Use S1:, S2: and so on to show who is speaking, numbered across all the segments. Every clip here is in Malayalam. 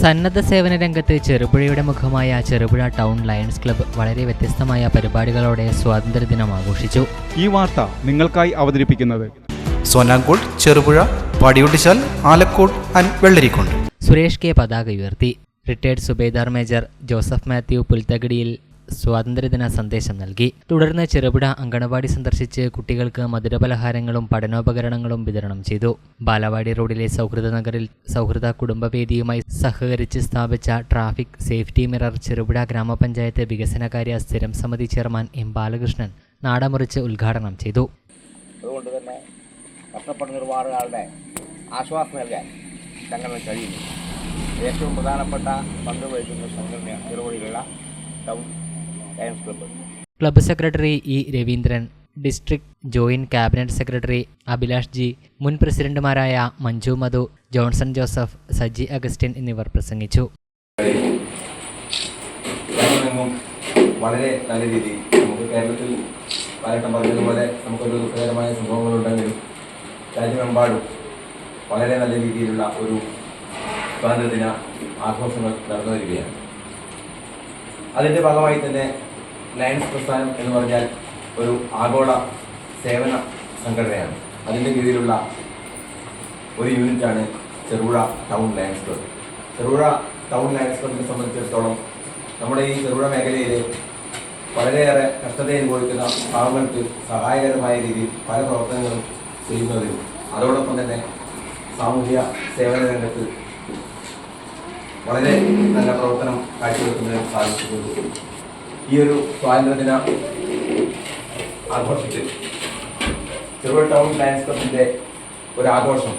S1: സന്നദ്ധ സേവന രംഗത്ത് ചെറുപുഴയുടെ മുഖമായ ചെറുപുഴ ടൗൺ ലയൺസ് ക്ലബ്ബ് വളരെ വ്യത്യസ്തമായ പരിപാടികളോടെ സ്വാതന്ത്ര്യദിനം ആഘോഷിച്ചു.
S2: ഈ വാർത്ത നിങ്ങൾക്കായി അവതരിപ്പിക്കുന്നത്
S3: സോനാങ്കോട് ചെറുപുഴ പാടിയൊട്ടിച്ചാൽ ആലക്കോട് ആൻഡ് വെള്ളരിക്കോട്ട്
S1: സുരേഷ് കെ പതാക ഉയർത്തി. Retired subedar major Joseph Mathew പുൽത്തകിടിയിൽ സ്വാതന്ത്ര്യദിന സന്ദേശം നൽകി. തുടർന്ന് ചെറുപുഴ അങ്കണവാടി സന്ദർശിച്ച് കുട്ടികൾക്ക് മധുരപലഹാരങ്ങളും പഠനോപകരണങ്ങളും വിതരണം ചെയ്തു. ബാലവാടി റോഡിലെ സൗഹൃദ നഗറിൽ സൗഹൃദ കുടുംബവേദിയുമായി സഹകരിച്ച് സ്ഥാപിച്ച ട്രാഫിക് സേഫ്റ്റി മിറർ ചെറുപുഴ ഗ്രാമപഞ്ചായത്ത് വികസനകാര്യ സ്ഥിരം സമിതി ചെയർമാൻ എം ബാലകൃഷ്ണൻ നാടമുറിച്ച് ഉദ്ഘാടനം ചെയ്തു.
S4: അതുകൊണ്ട് തന്നെ സംഘടന ഏറ്റവും പ്രധാനപ്പെട്ട പങ്ക് വഹിക്കുന്ന സംഘടനയാണ് ചെറുപടിയിലുള്ള town lions club
S1: club secretary E Raveendran district joint cabinet secretary Abhilash G മുൻ പ്രസിഡന്റുമാരായ Manju Madhu Johnson Joseph Saji Augustine എന്നിവർ പ്രസംഗിച്ചു.
S5: വളരെ നല്ല രീതിയിൽ നമുക്ക് കേരളത്തിൽ പലട്ടം പറഞ്ഞതുപോലെ നമുക്കൊരു ദുഃഖകരമായ സംഭവങ്ങളുണ്ടെങ്കിലും രാജ്യമെമ്പാടും വളരെ നല്ല രീതിയിലുള്ള ഒരു സ്വാതന്ത്ര്യദിന ആഘോഷങ്ങൾ നടന്നു വരികയാണ് അതിന്റെ ഭാഗമായി തന്നെ ലയൺസ് പ്രസ്ഥാനം എന്ന് പറഞ്ഞാൽ ഒരു ആഗോള സേവന സംഘടനയാണ്. അതിന്റെ കീഴിലുള്ള ഒരു യൂണിറ്റാണ് Cherupuzha town lions club. Cherupuzha town lions ക്ലബിനെ സംബന്ധിച്ചിടത്തോളം നമ്മുടെ ഈ ചെറുപുഴ മേഖലയിൽ വളരെയേറെ കഷ്ടത അനുഭവിക്കുന്ന പാവങ്ങൾക്ക് സഹായകരമായ രീതിയിൽ പല പ്രവർത്തനങ്ങളും ചെയ്യുന്നതിനും അതോടൊപ്പം തന്നെ സാമൂഹ്യ സേവന രംഗത്ത് വളരെ നല്ല പ്രവർത്തനം കാഴ്ചവെക്കുന്നതിന് സാധിച്ചിട്ടുണ്ട്. ഈ ഒരു സ്വാതന്ത്ര്യദിന ആഘോഷത്തിൽ ചെറുപുഴ ടൗൺ ലയൻസ് ക്ലബിന്റെ ഒരു ആഘോഷം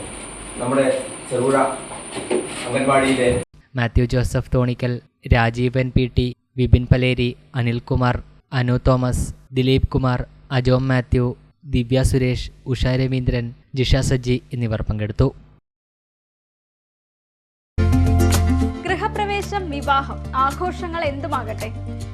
S5: നമ്മുടെ ചെറുപുഴ അംഗൻവാടിയിലെ
S1: Mathew Joseph Thonikkal Rajeevan P T Vipin Paleri Anilkumar Anu Thomas Dileep Kumar അജോം Mathew Divya Suresh Usha Raveendran Jisha Sajji എന്നിവർ പങ്കെടുത്തു.
S6: ഗൃഹപ്രവേശം വിവാഹം ആഘോഷങ്ങൾ എന്തുമാകട്ടെ?